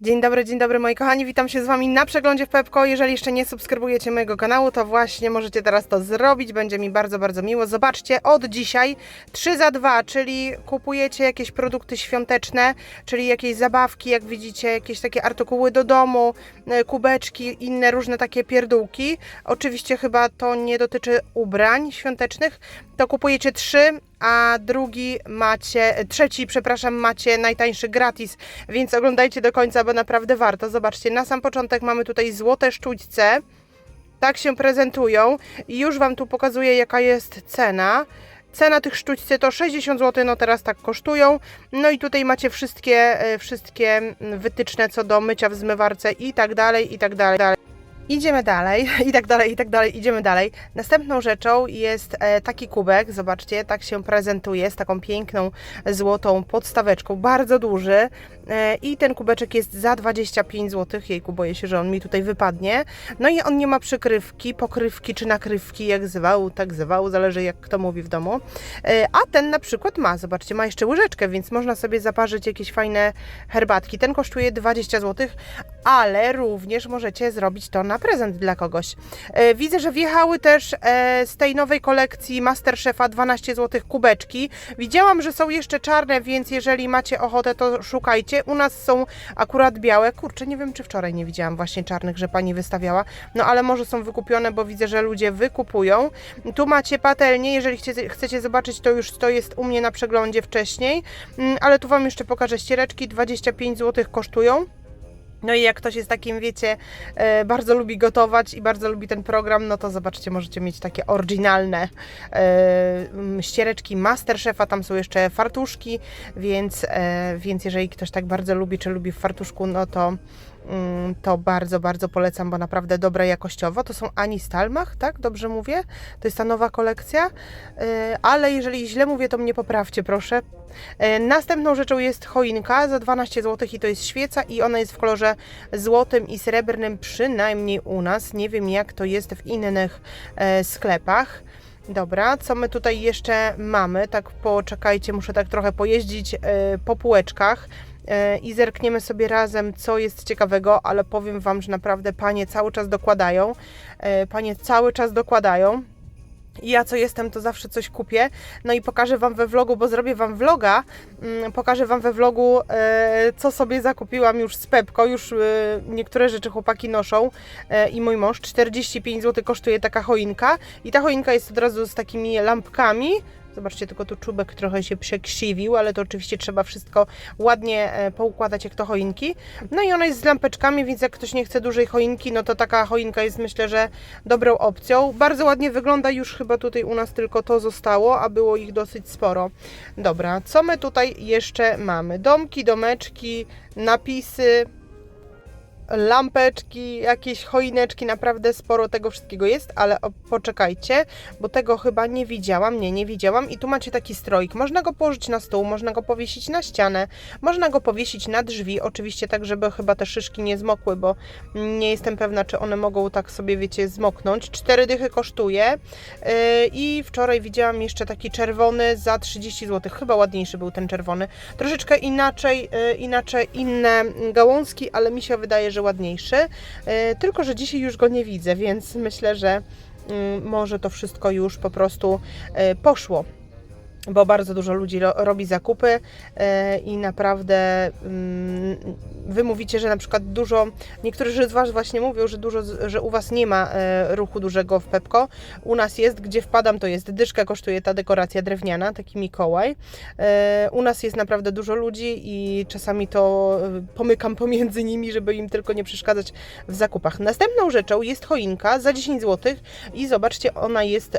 Dzień dobry, dzień dobry moi kochani, witam się z Wami na przeglądzie w Pepko. Jeżeli jeszcze nie subskrybujecie mojego kanału, to właśnie możecie teraz to zrobić, będzie mi bardzo, bardzo miło. Zobaczcie, od dzisiaj 3 za 2, czyli kupujecie jakieś produkty świąteczne, czyli jakieś zabawki, jak widzicie, jakieś takie artykuły do domu, e, kubeczki, inne różne takie pierdółki. Oczywiście chyba to nie dotyczy ubrań świątecznych, to kupujecie 3, a drugi macie, trzeci, przepraszam, macie najtańszy gratis, więc oglądajcie do końca, bo naprawdę warto. Zobaczcie, na sam początek mamy tutaj złote sztućce. Tak się prezentują i już Wam tu pokazuję, jaka jest cena. Cena tych sztućcy to 60 zł, no teraz tak kosztują. No i tutaj macie wszystkie, e, wszystkie wytyczne co do mycia w zmywarce i tak dalej, i tak dalej. Idziemy dalej, i tak dalej, i tak dalej, idziemy dalej. Następną rzeczą jest e, taki kubek, zobaczcie, tak się prezentuje, z taką piękną złotą podstaweczką, bardzo duży. E, I ten kubeczek jest za 25 zł. Jejku, boję się, że on mi tutaj wypadnie. No i on nie ma przykrywki, pokrywki czy nakrywki, jak zwał, tak zwał, zależy jak kto mówi w domu. E, A ten na przykład ma, zobaczcie, ma jeszcze łyżeczkę, więc można sobie zaparzyć jakieś fajne herbatki. Ten kosztuje 20 zł, ale również możecie zrobić to na prezent dla kogoś. E, Widzę, że wjechały też e, z tej nowej kolekcji Masterchefa 12 zł kubeczki. Widziałam, że są jeszcze czarne, więc jeżeli macie ochotę, to szukajcie. U nas są akurat białe. Kurczę, nie wiem, czy wczoraj nie widziałam właśnie czarnych, że pani wystawiała. No ale może są wykupione, bo widzę, że ludzie wykupują. Tu macie patelnię. Jeżeli chcecie, chcecie zobaczyć, to już to jest u mnie na przeglądzie wcześniej. Mm, Ale tu Wam jeszcze pokażę ściereczki. 25 zł kosztują. No i jak ktoś jest takim, wiecie, e, bardzo lubi gotować i bardzo lubi ten program, no to zobaczcie, możecie mieć takie oryginalne e, ściereczki Masterchefa, tam są jeszcze fartuszki, więc, e, więc jeżeli ktoś tak bardzo lubi, czy lubi w fartuszku, no to to bardzo, bardzo polecam, bo naprawdę dobre jakościowo. To są Ani Stalmach, tak? Dobrze mówię? To jest ta nowa kolekcja. E, Ale jeżeli źle mówię, to mnie poprawcie, proszę. E, Następną rzeczą jest choinka za 12 zł i to jest świeca i ona jest w kolorze złotym i srebrnym, przynajmniej u nas. Nie wiem jak to jest w innych e, sklepach. Dobra, co my tutaj jeszcze mamy? Tak poczekajcie, muszę tak trochę pojeździć e, po półeczkach i zerkniemy sobie razem, co jest ciekawego, ale powiem Wam, że naprawdę panie cały czas dokładają. E, Panie cały czas dokładają. Ja co jestem, to zawsze coś kupię. No i pokażę Wam we vlogu, bo zrobię Wam vloga. Mm, Pokażę Wam we vlogu, e, co sobie zakupiłam już z Pepko. Już e, niektóre rzeczy chłopaki noszą e, i mój mąż. 45 zł kosztuje taka choinka. I ta choinka jest od razu z takimi lampkami. Zobaczcie, tylko tu czubek trochę się przekrzywił, ale to oczywiście trzeba wszystko ładnie e, poukładać jak to choinki. No i ona jest z lampeczkami, więc jak ktoś nie chce dużej choinki, no to taka choinka jest myślę, że dobrą opcją. Bardzo ładnie wygląda, już chyba tutaj u nas tylko to zostało, a było ich dosyć sporo. Dobra, co my tutaj jeszcze mamy? Domki, domeczki, napisy, lampeczki, jakieś choineczki, naprawdę sporo tego wszystkiego jest, ale poczekajcie, bo tego chyba nie widziałam, nie, nie widziałam. I tu macie taki stroik, można go położyć na stół, można go powiesić na ścianę, można go powiesić na drzwi, oczywiście tak, żeby chyba te szyszki nie zmokły, bo nie jestem pewna, czy one mogą tak sobie, wiecie, zmoknąć. Cztery dychy kosztuje yy, i wczoraj widziałam jeszcze taki czerwony za 30 zł, chyba ładniejszy był ten czerwony, troszeczkę inaczej, yy, inaczej inne gałązki, ale mi się wydaje, że ładniejszy. E, Tylko, że dzisiaj już go nie widzę, więc myślę, że mm, może to wszystko już po prostu e, poszło. Bo bardzo dużo ludzi ro, robi zakupy e, i naprawdę mm, wy mówicie, że na przykład dużo, niektórzy z Was właśnie mówią, że dużo, że u Was nie ma e, ruchu dużego w Pepko. U nas jest, gdzie wpadam, to jest dyszka, kosztuje ta dekoracja drewniana, taki Mikołaj. E, U nas jest naprawdę dużo ludzi i czasami to pomykam pomiędzy nimi, żeby im tylko nie przeszkadzać w zakupach. Następną rzeczą jest choinka za 10 zł i zobaczcie, ona jest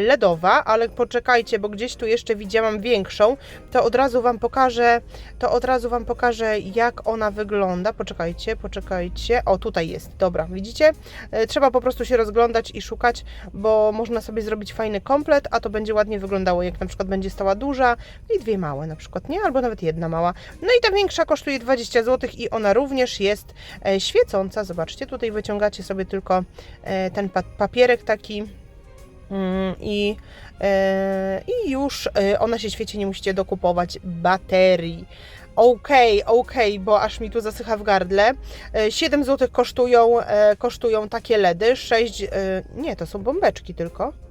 LEDowa, ale poczekajcie, bo gdzieś tu jeszcze widziałam większą, to od razu Wam pokażę, to od razu Wam pokażę, jak ona wygląda. Poczekajcie, poczekajcie. O, tutaj jest, dobra, widzicie? E, Trzeba po prostu się rozglądać i szukać, bo można sobie zrobić fajny komplet, a to będzie ładnie wyglądało, jak na przykład będzie stała duża i dwie małe na przykład, nie? Albo nawet jedna mała. No i ta większa kosztuje 20 zł i ona również jest e, świecąca. Zobaczcie, tutaj wyciągacie sobie tylko e, ten pa- papierek taki i, e, i już e, ona się świeci, nie musicie dokupować baterii. Okej, okej, bo aż mi tu zasycha w gardle. E, 7 zł kosztują, e, kosztują takie LEDy. 6, e, nie, to są bombeczki tylko.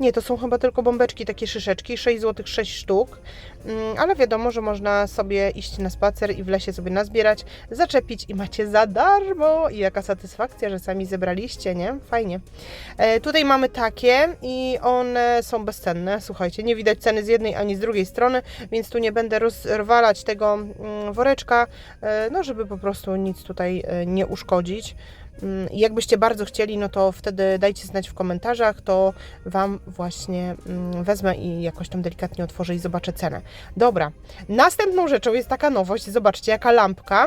Nie, to są chyba tylko bombeczki, takie szyszeczki, 6 zł 6 sztuk, Mm, ale wiadomo, że można sobie iść na spacer i w lesie sobie nazbierać, zaczepić i macie za darmo. I jaka satysfakcja, że sami zebraliście, nie? Fajnie. E, tutaj mamy takie i one są bezcenne, słuchajcie, nie widać ceny z jednej ani z drugiej strony, więc tu nie będę rozwalać tego mm, woreczka, e, no żeby po prostu nic tutaj e, nie uszkodzić. Mm, Jakbyście bardzo chcieli, no to wtedy dajcie znać w komentarzach, to Wam właśnie mm, wezmę i jakoś tam delikatnie otworzę i zobaczę cenę. Dobra, następną rzeczą jest taka nowość, zobaczcie, jaka lampka.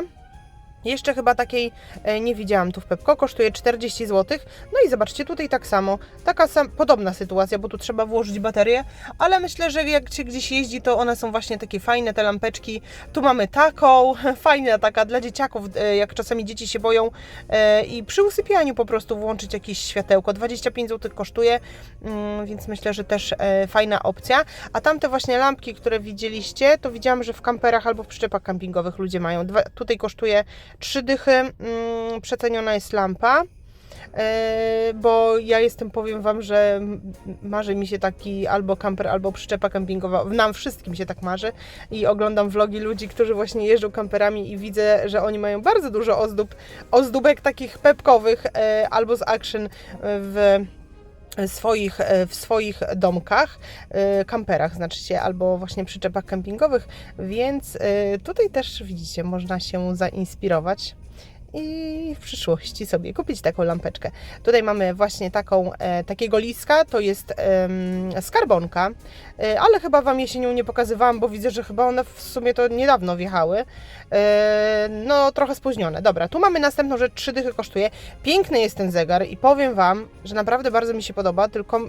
Jeszcze chyba takiej e, nie widziałam tu w Pepko, kosztuje 40 zł. No i zobaczcie, tutaj tak samo, taka sam, podobna sytuacja, bo tu trzeba włożyć baterię, ale myślę, że jak się gdzieś jeździ, to one są właśnie takie fajne, te lampeczki. Tu mamy taką, fajna taka dla dzieciaków, e, jak czasami dzieci się boją e, i przy usypianiu po prostu włączyć jakieś światełko. 25 zł kosztuje, mm, więc myślę, że też fajna opcja. A tamte właśnie lampki, które widzieliście, to widziałam, że w kamperach albo w przyczepach kampingowych ludzie mają. Dwa, tutaj kosztuje trzy dychy, mm, przeceniona jest lampa. E, bo ja jestem, powiem Wam, że marzy mi się taki albo kamper, albo przyczepa kempingowa. Nam wszystkim się tak marzy i oglądam vlogi ludzi, którzy właśnie jeżdżą kamperami i widzę, że oni mają bardzo dużo ozdób, ozdóbek takich pepkowych e, albo z action w swoich, e, w swoich domkach, e, kamperach znaczy się, albo właśnie przyczepach kempingowych, więc e, tutaj też widzicie, można się zainspirować i w przyszłości sobie kupić taką lampeczkę. Tutaj mamy właśnie taką, e, takiego liska, to jest skarbonka, e, ale chyba Wam jesienią nie pokazywałam, bo widzę, że chyba one w sumie to niedawno wjechały. E, no, trochę spóźnione. Dobra, tu mamy następną rzecz, trzy dychy kosztuje. Piękny jest ten zegar i powiem Wam, że naprawdę bardzo mi się podoba, tylko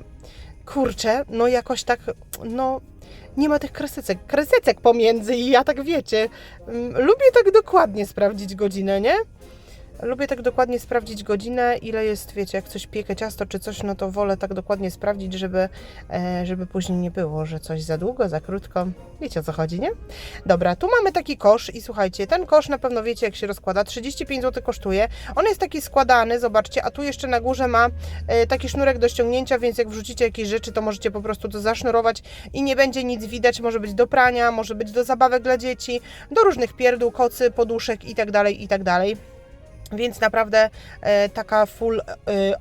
kurczę, no jakoś tak, no nie ma tych kresecek, kresecek pomiędzy i ja tak wiecie, mm, lubię tak dokładnie sprawdzić godzinę, nie? Lubię tak dokładnie sprawdzić godzinę, ile jest, wiecie, jak coś piekę ciasto czy coś, no to wolę tak dokładnie sprawdzić, żeby, e, żeby później nie było, że coś za długo, za krótko. Wiecie o co chodzi, nie? Dobra, tu mamy taki kosz i słuchajcie, ten kosz na pewno wiecie jak się rozkłada, 35 zł kosztuje. On jest taki składany, zobaczcie, a tu jeszcze na górze ma e, taki sznurek do ściągnięcia, więc jak wrzucicie jakieś rzeczy, to możecie po prostu to zasznurować i nie będzie nic widać, może być do prania, może być do zabawek dla dzieci, do różnych pierdół, kocy, poduszek i tak dalej, i tak dalej. Więc naprawdę e, taka full e,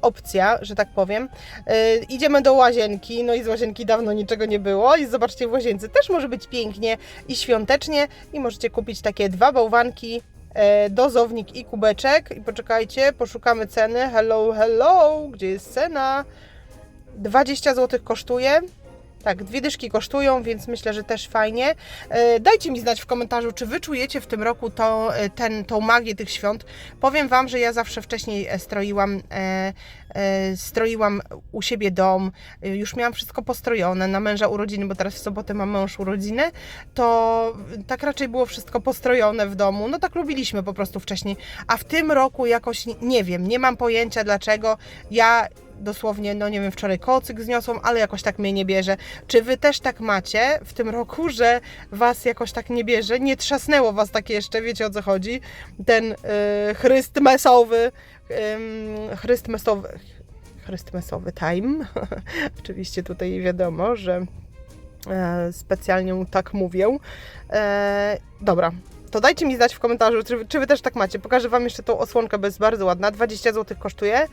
opcja, że tak powiem. E, idziemy do łazienki, no i z łazienki dawno niczego nie było. I zobaczcie, w łazience też może być pięknie i świątecznie. I możecie kupić takie dwa bałwanki, e, dozownik i kubeczek. I poczekajcie, poszukamy ceny. Hello, hello, gdzie jest cena? 20 zł kosztuje. Tak, dwie dyszki kosztują, więc myślę, że też fajnie. E, Dajcie mi znać w komentarzu, czy wy czujecie w tym roku to, e, ten, tą magię tych świąt. Powiem Wam, że ja zawsze wcześniej e, stroiłam, stroiłam u siebie dom, już miałam wszystko postrojone na męża urodziny, bo teraz w sobotę mam mąż urodziny, to tak raczej było wszystko postrojone w domu. No tak lubiliśmy po prostu wcześniej. A w tym roku jakoś nie wiem, nie mam pojęcia dlaczego. Ja dosłownie, no nie wiem, wczoraj kocyk zniosłam, ale jakoś tak mnie nie bierze. Czy wy też tak macie w tym roku, że was jakoś tak nie bierze? Nie trzasnęło was tak jeszcze, wiecie o co chodzi? Ten y, chrystmesowy, ym, chrystmesowy, chrystmesowy time. Oczywiście tutaj wiadomo, że e, specjalnie tak mówię. E, dobra. To dajcie mi znać w komentarzu, czy, czy wy też tak macie. Pokażę Wam jeszcze tą osłonkę, bo jest bardzo ładna. 20 zł kosztuje.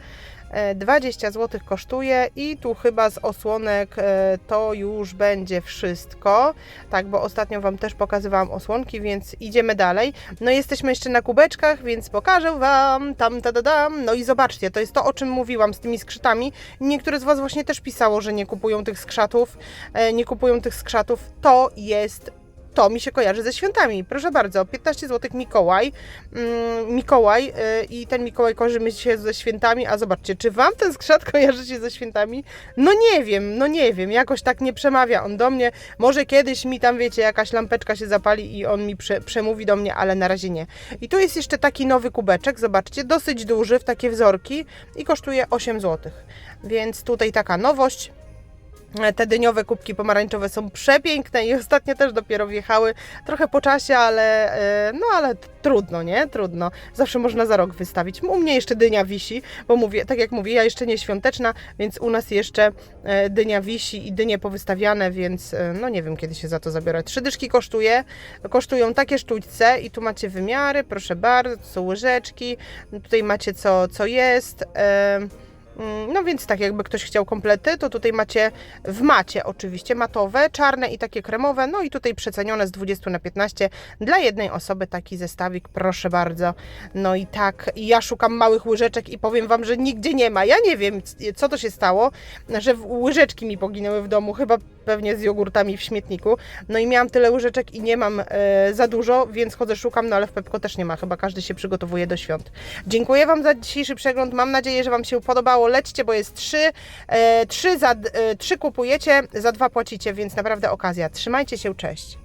E, 20 zł kosztuje i tu chyba z osłonek e, to już będzie wszystko. Tak, bo ostatnio Wam też pokazywałam osłonki, więc idziemy dalej. No jesteśmy jeszcze na kubeczkach, więc pokażę Wam tam, ta, dam. No i zobaczcie, to jest to, o czym mówiłam z tymi skrzytami. Niektóre z Was właśnie też pisało, że nie kupują tych skrzatów. E, Nie kupują tych skrzatów. To jest to mi się kojarzy ze świętami. Proszę bardzo, 15 zł Mikołaj. Mm, Mikołaj y, i ten Mikołaj kojarzy mi się ze świętami, a zobaczcie, czy Wam ten skrzat kojarzy się ze świętami? No nie wiem, no nie wiem, jakoś tak nie przemawia on do mnie. Może kiedyś mi tam, wiecie, jakaś lampeczka się zapali i on mi prze, przemówi do mnie, ale na razie nie. I tu jest jeszcze taki nowy kubeczek, zobaczcie, dosyć duży, w takie wzorki i kosztuje 8 zł. Więc tutaj taka nowość. E, Te dyniowe kubki pomarańczowe są przepiękne i ostatnio też dopiero wjechały. Trochę po czasie, ale e, no ale trudno, nie? Trudno. Zawsze można za rok wystawić. U mnie jeszcze dynia wisi, bo mówię, tak jak mówię, ja jeszcze nie świąteczna, więc u nas jeszcze e, dynia wisi i dynie powystawiane, więc no nie wiem kiedy się za to zabiorę. Trzy dyszki kosztuje, kosztują takie sztućce i tu macie wymiary, proszę bardzo, tu są łyżeczki, tutaj macie co, co jest. Mm, No więc tak, jakby ktoś chciał komplety, to tutaj macie w macie oczywiście matowe, czarne i takie kremowe, no i tutaj przecenione z 20 na 15 dla jednej osoby taki zestawik, proszę bardzo. No i tak, ja szukam małych łyżeczek i powiem Wam, że nigdzie nie ma. Ja nie wiem, co to się stało, że łyżeczki mi poginęły w domu, chyba pewnie z jogurtami w śmietniku. No i miałam tyle łyżeczek i nie mam e, za dużo, więc chodzę szukam, no ale w Pepko też nie ma, chyba każdy się przygotowuje do świąt. Dziękuję Wam za dzisiejszy przegląd. Mam nadzieję, że Wam się podobało. Lećcie, bo jest trzy. E, e, trzy kupujecie, za dwa płacicie, więc naprawdę okazja. Trzymajcie się, cześć.